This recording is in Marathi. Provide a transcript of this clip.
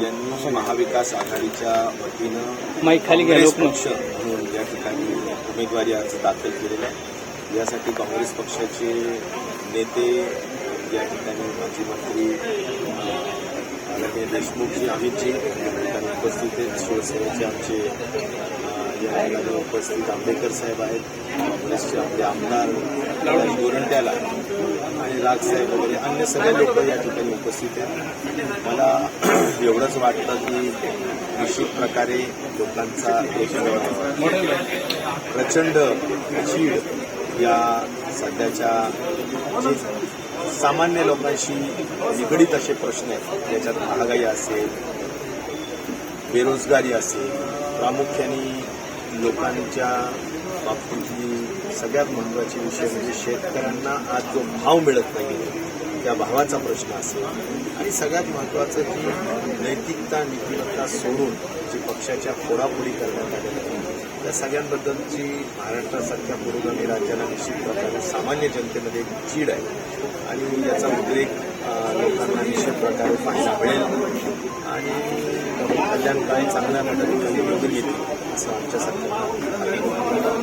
यांनी महाविकास आघाडीच्या वतीनं काँग्रेस पक्ष म्हणून या ठिकाणी उमेदवारी अर्ज दाखल केलेला आहे. यासाठी काँग्रेस पक्षाचे नेते या ठिकाणी माजी मंत्री आदरणीय देशमुखजी अमितजी ठिकाणी उपस्थित आहेत. शिवसेनेचे आमचे या ठिकाणी उपस्थित आंबेडकर साहेब आहेत. काँग्रेसचे आपले आमदार गोरंट्याला आणि राजसाहेब वगैरे अन्य सगळे लोक या ठिकाणी उपस्थित आहेत. मला म्हणजे एवढंच वाटतं की निश्चित प्रकारे लोकांचा प्रचंड चीड या सध्याच्या जे सामान्य लोकांशी निगडीत असे प्रश्न आहेत. त्याच्यात महागाई असेल बेरोजगारी असेल प्रामुख्याने लोकांच्या बाबतीतली सगळ्यात महत्त्वाचे विषय म्हणजे शेतकऱ्यांना आज जो भाव मिळत नाही त्या भावाचा प्रश्न असेल आणि सगळ्यात महत्त्वाचं की नैतिकता नीतिमत्ता सोडून जी पक्षाच्या फोडाफोडी करण्यात आलेल्या त्या सगळ्यांबद्दलची महाराष्ट्रासारख्या पुरोगामी राज्याला निश्चित प्रकारे सामान्य जनतेमध्ये एक चीड आहे. आणि याचा उद्रेक लोकांना निश्चित प्रकारे पाहायला मिळेल. आणि कल्याणकारी चांगल्या पद्धतीने निवडून येतील असं आमच्यासारखं